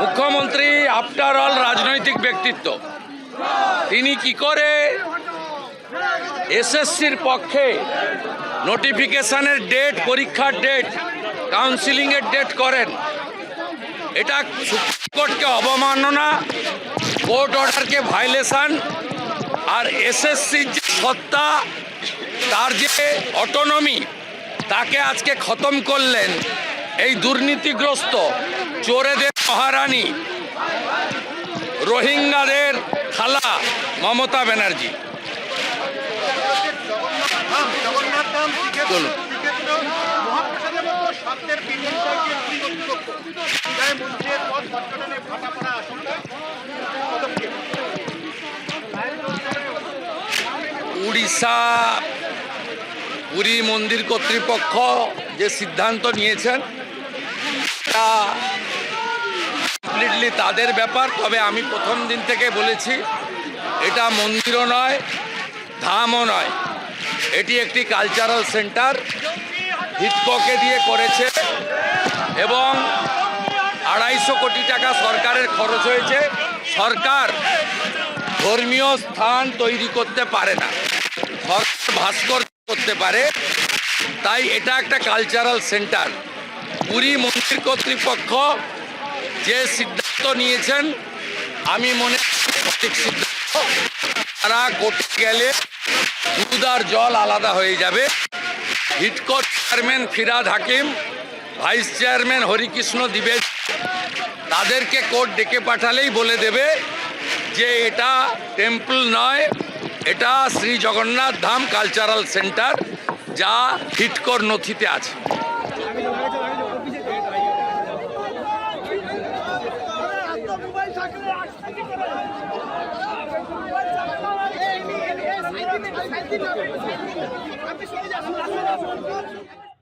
মুখ্যমন্ত্রী after all রাজনৈতিক ব্যক্তিত্ব। তিনি কি করে? এসএসসির পক্ষে নোটিফিকেশনের ডেট পরীক্ষার ডেট কাউন্সিলিংয়ের ডেট করেন। এটা সুপ্রিম কোর্টকে অবমাননা কোর্ট অর্ডারকে ভাইলেশান আর এসএসসির যে সত্তা, তার যে অটোনমি তাকে আজকে খতম করলেন। এই দুর্নীতিগ্রস্ত চোরেদের মহারানী রোহিঙ্গাদের খালা মমতা ব্যানার্জি। উড়িষ্যা পুরী মন্দির কর্তৃপক্ষ যে সিদ্ধান্ত নিয়েছেন তা কমপ্লিটলি তাদের ব্যাপার, তবে আমি প্রথম দিন থেকে বলেছি, এটা মন্দিরও নয়, ধামও নয়। এটি একটি কালচারাল সেন্টার হিটককে দিয়ে করেছে, এবং আড়াইশো কোটি টাকা সরকারের খরচ হয়েছে। সরকার ধর্মীয় স্থান তৈরি করতে পারে না, সরকার ভাস্কর করতে পারে, তাই এটা একটা কালচারাল সেন্টার পুরী মন্দির কর্তৃপক্ষ যে সিদ্ধান্ত নিয়েছেন, আমি মনে করি সিদ্ধান্ত। তারা কোর্টে গেলে দুধ আর জল আলাদা হয়ে যাবে। হিটকোর chairman Firhad Hakim, vice chairman Harikrishna দ্বিবেদী, তাদেরকে কোর্ট ডেকে পাঠালেই বলে দেবে যে এটা টেম্পল নয়, এটা শ্রী জগন্নাথ ধাম কালচারাল সেন্টার, যা হিটকর নথিতে আছে।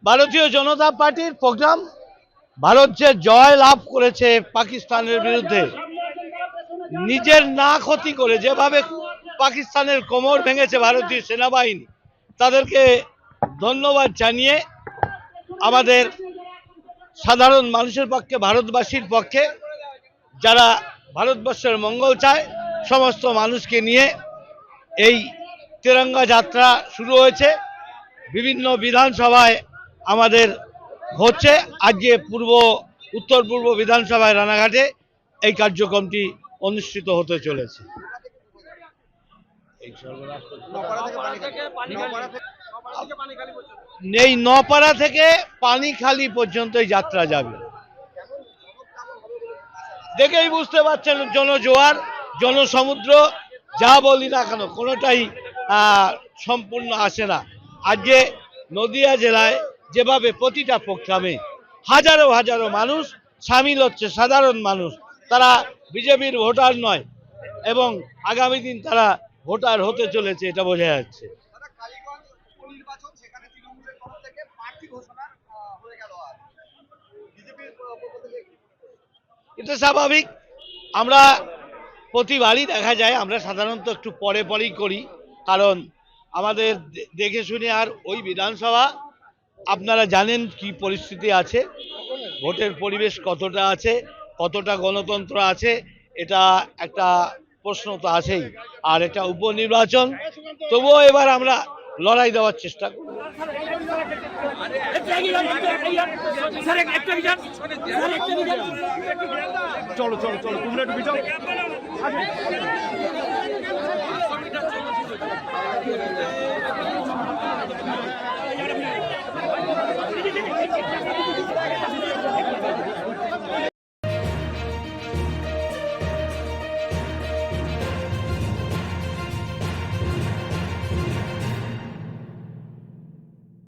ভারতীয় জনতা পার্টির প্রোগ্রাম ভারত যে জয় লাভ করেছে পাকিস্তানের বিরুদ্ধে, নিজের না ক্ষতি করে যেভাবে পাকিস্তানের কোমর ভেঙেছে ভারতীয় সেনাবাহিনী, তাদেরকে ধন্যবাদ জানিয়ে আমাদের সাধারণ মানুষের পক্ষে, ভারতবাসীর পক্ষে, যারা ভারতবর্ষের মঙ্গল চায়, সমস্ত মানুষকে নিয়ে এই তেরঙ্গা যাত্রা শুরু হয়েছে। বিভিন্ন বিধানসভায় আমাদের হচ্ছে। আজকে পূর্ব, উত্তর পূর্ব বিধানসভায় রানাঘাটে এই কার্যক্রমটি অনুষ্ঠিত হতে চলেছে। এই নপাড়া থেকে পানিখালি পর্যন্ত যাত্রা যাবে। দেখেই বুঝতে পারছেন জনজোয়ার, জনসমুদ্র, যা বলি না কেন, কোনোটাই সম্পূর্ণ আসে না। আজকে নদিয়া জেলায় যেভাবে প্রতিটা প্রোগ্রামে হাজারো হাজারো মানুষ সামিল হচ্ছে, সাধারণ মানুষ। তারা বিজেপির ভোটার নয় এবং আগামী দিন তারা ভোটার হতে চলেছে এটা বোঝা যাচ্ছে? এটা স্বাভাবিক। আমরা প্রতিবারই দেখা যায়, আমরা সাধারণত একটু পরে পরেই করি। কারণ আমাদের দেখে শুনে আর ওই বিধানসভা, আপনারা জানেন কি পরিস্থিতি আছে, ভোটের পরিবেশ কতটা আছে, কতটা গণতন্ত্র আছে, এটা একটা প্রশ্ন তো আছেই, আর এটা উপনির্বাচন, তবুও এবার আমরা লড়াই দেওয়ার চেষ্টা করব। ハハハハ!